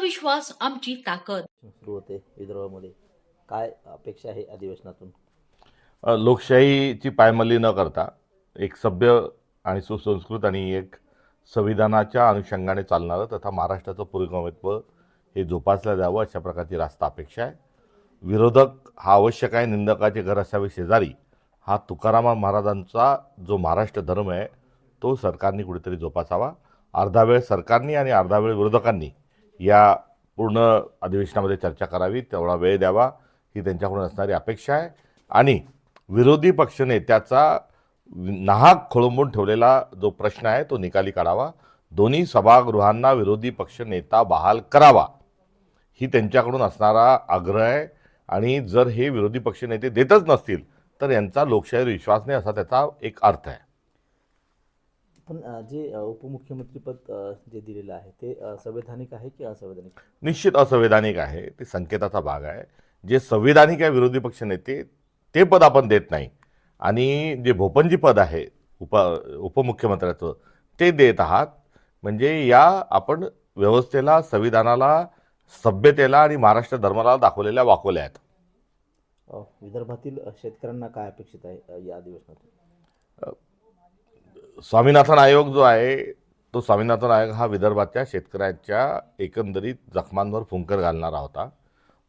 विश्वास आमची ताकद. सुरू होते विदर्भामध्ये. काय अपेक्षा आहे अधिवेशनातून? लोकशाहीची पायमल्ली न करता एक सभ्य आणि सुसंस्कृत आणि एक संविधानाच्या अनुषंगाने चालणारं तथा महाराष्ट्राचं पुरोगमित्व हे जोपासलं जावं अशा प्रकारची रास्त अपेक्षा आहे. विरोधक हा आवश्यक आहे निंदकाचे घर असावे शेजारी हा तुकाराम महाराजांचा जो महाराष्ट्र धर्म आहे तो सरकारने कुठेतरी जोपासावा. अर्धा वेळ सरकारनी आणि अर्धा वेळ विरोधकांनी या पूर्ण अधिवेशनामध्ये चर्चा करावी तेवढा वेळ द्यावा ही त्यांच्याकडून असणारी अपेक्षा आहे. आणि विरोधी पक्षनेत्याचा नाहक खोळंबून ठेवलेला जो प्रश्न आहे तो निकाली काढावा. दोन्ही सभागृहांना विरोधी पक्षनेता बहाल करावा ही त्यांच्याकडून असणारा आग्रह आहे. आणि जर हे विरोधी पक्षनेते देतच नसतील तर यांचा लोकशाहीवर विश्वास नाही असा त्याचा एक अर्थ आहे. पण जे उपमुख्यमंत्रीपद जे दिलेलं आहे ते संवैधानिक आहे की असंवैधानिक? निश्चित असंवैधानिक आहे. ते संकेताचा भाग आहे. जे संविधानिक आहे विरोधी पक्षनेते ते पद आपण देत नाही. आणि जे भोपनजी पद आहे उप उपमुख्यमंत्र्याचं ते देत आहात. म्हणजे या आपण व्यवस्थेला संविधानाला सभ्यतेला आणि महाराष्ट्र धर्माला दाखवलेल्या वाकोल्या आहेत. विदर्भातील शेतकऱ्यांना काय अपेक्षित आहे या अधिवेशनातून? स्वामीनाथन आयोग जो आहे तो स्वामीनाथन आयोग हा विदर्भाच्या शेतकऱ्यांच्या एकंदरीत जखमांवर फुंकर घालणारा होता.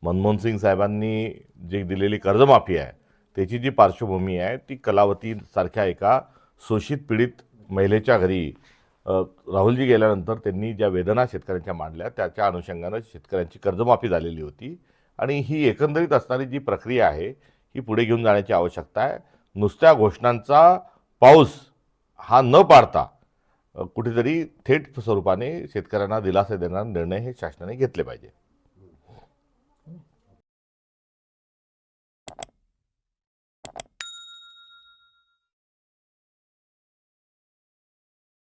मनमोहन सिंग साहेबांनी जी दिलेली कर्जमाफी आहे त्याची जी पार्श्वभूमी आहे ती कलावतीसारख्या एका शोषित पीडित महिलेच्या घरी राहुलजी गेल्यानंतर त्यांनी ज्या वेदना शेतकऱ्यांच्या मांडल्या त्याच्या अनुषंगानं शेतकऱ्यांची कर्जमाफी झालेली होती. आणि ही एकंदरीत असणारी जी प्रक्रिया आहे ही पुढे घेऊन जाण्याची आवश्यकता आहे. नुसत्या घोषणांचा पाऊस हा न पाडता कुठेतरी थेट स्वरूपाने शेतकऱ्यांना दिलासा देणारा निर्णय हे शासनाने घेतले पाहिजे.